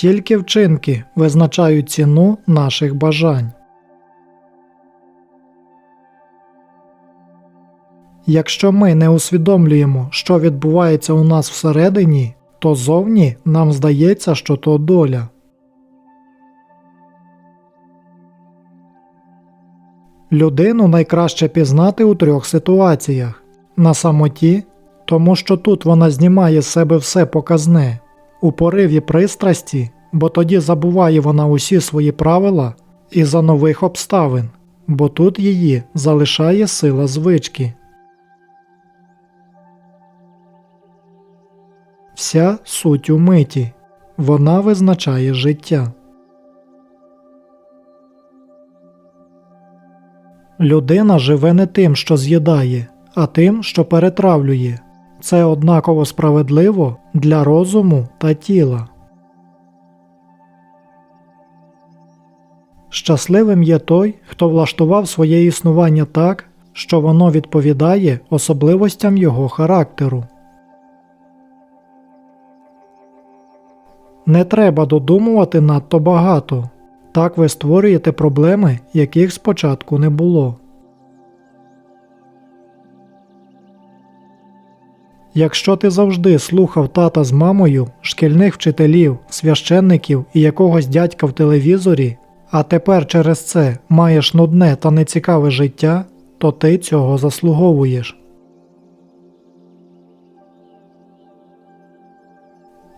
Тільки вчинки визначають ціну наших бажань. Якщо ми не усвідомлюємо, що відбувається у нас всередині, то зовні нам здається, що то доля. Людину найкраще пізнати у трьох ситуаціях: на самоті, тому що тут вона знімає з себе все показне, у пориві пристрасті, бо тоді забуває вона усі свої правила, і за нових обставин, бо тут її залишає сила звички. Вся суть у миті, вона визначає життя. Людина живе не тим, що з'їдає, а тим, що перетравлює. Це однаково справедливо для розуму та тіла. Щасливим є той, хто влаштував своє існування так, що воно відповідає особливостям його характеру. Не треба додумувати надто багато. Так ви створюєте проблеми, яких спочатку не було. Якщо ти завжди слухав тата з мамою, шкільних вчителів, священників і якогось дядька в телевізорі, а тепер через це маєш нудне та нецікаве життя, то ти цього заслуговуєш.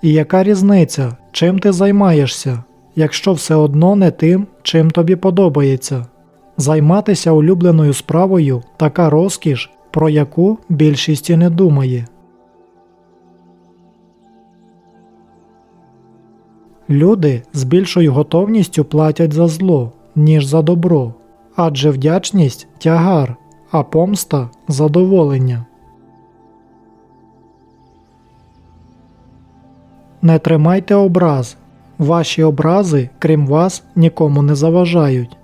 І яка різниця, чим ти займаєшся, якщо все одно не тим, чим тобі подобається? Займатися улюбленою справою така розкіш, про яку більшість і не думає. Люди з більшою готовністю платять за зло, ніж за добро, адже вдячність тягар, а помста задоволення. Не тримайте образ. Ваші образи, крім вас, нікому не заважають.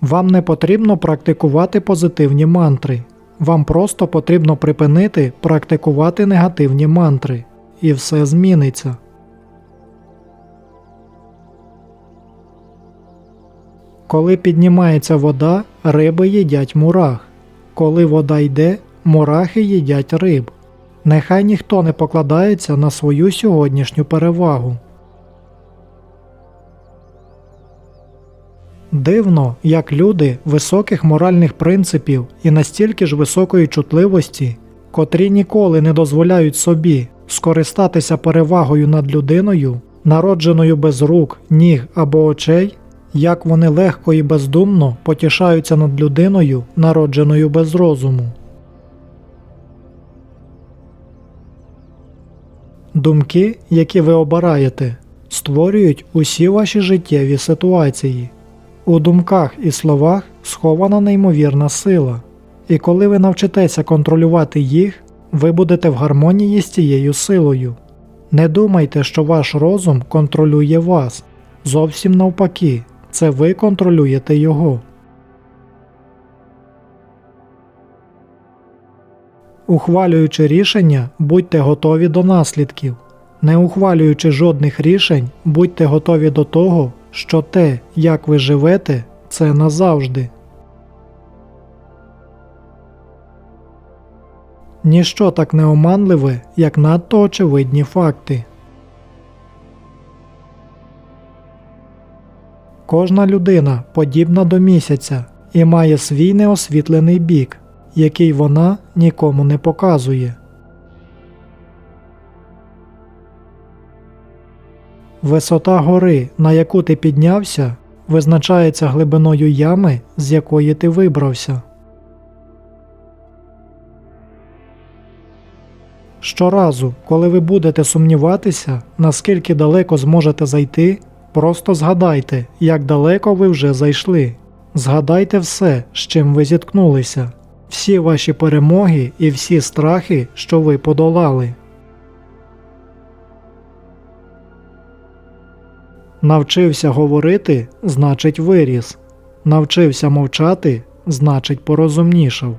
Вам не потрібно практикувати позитивні мантри. Вам просто потрібно припинити практикувати негативні мантри, і все зміниться. Коли піднімається вода, риби їдять мурах. Коли вода йде, мурахи їдять риб. Нехай ніхто не покладається на свою сьогоднішню перевагу. Дивно, як люди високих моральних принципів і настільки ж високої чутливості, котрі ніколи не дозволяють собі скористатися перевагою над людиною, народженою без рук, ніг або очей, як вони легко і бездумно потішаються над людиною, народженою без розуму. Думки, які ви обираєте, створюють усі ваші життєві ситуації. У думках і словах схована неймовірна сила, і коли ви навчитеся контролювати їх, ви будете в гармонії з цією силою. Не думайте, що ваш розум контролює вас. Зовсім навпаки, це ви контролюєте його. Ухвалюючи рішення, будьте готові до наслідків. Не ухвалюючи жодних рішень, будьте готові до того, що те, як ви живете, це назавжди. Ніщо так не оманливе, як надто очевидні факти. Кожна людина подібна до місяця і має свій неосвітлений бік, який вона нікому не показує. Висота гори, на яку ти піднявся, визначається глибиною ями, з якої ти вибрався. Щоразу, коли ви будете сумніватися, наскільки далеко зможете зайти, просто згадайте, як далеко ви вже зайшли. Згадайте все, з чим ви зіткнулися, всі ваші перемоги і всі страхи, що ви подолали. Навчився говорити, значить виріс. Навчився мовчати, значить порозумнішав.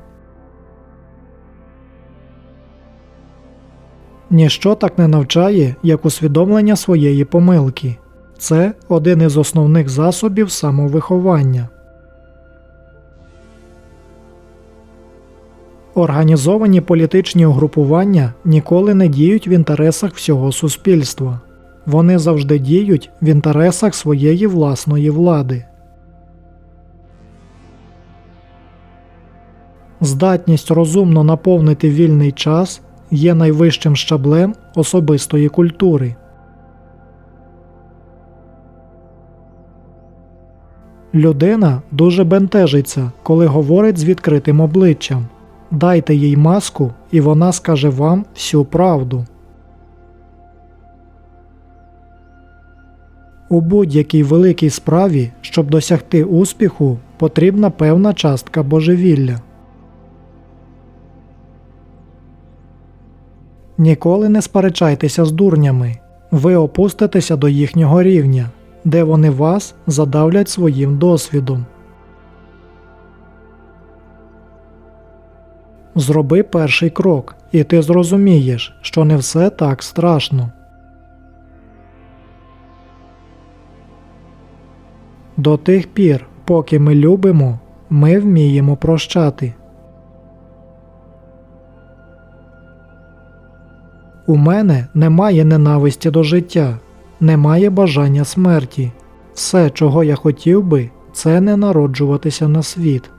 Ніщо так не навчає, як усвідомлення своєї помилки. Це один із основних засобів самовиховання. Організовані політичні угрупування ніколи не діють в інтересах всього суспільства. Вони завжди діють в інтересах своєї власної влади. Здатність розумно наповнити вільний час є найвищим щаблем особистої культури. Людина дуже бентежиться, коли говорить з відкритим обличчям. Дайте їй маску, і вона скаже вам всю правду. У будь-якій великій справі, щоб досягти успіху, потрібна певна частка божевілля. Ніколи не сперечайтеся з дурнями, ви опуститеся до їхнього рівня, де вони вас задавлять своїм досвідом. Зроби перший крок, і ти зрозумієш, що не все так страшно. До тих пір, поки ми любимо, ми вміємо прощати. У мене немає ненависті до життя, немає бажання смерті. Все, чого я хотів би, це не народжуватися на світ.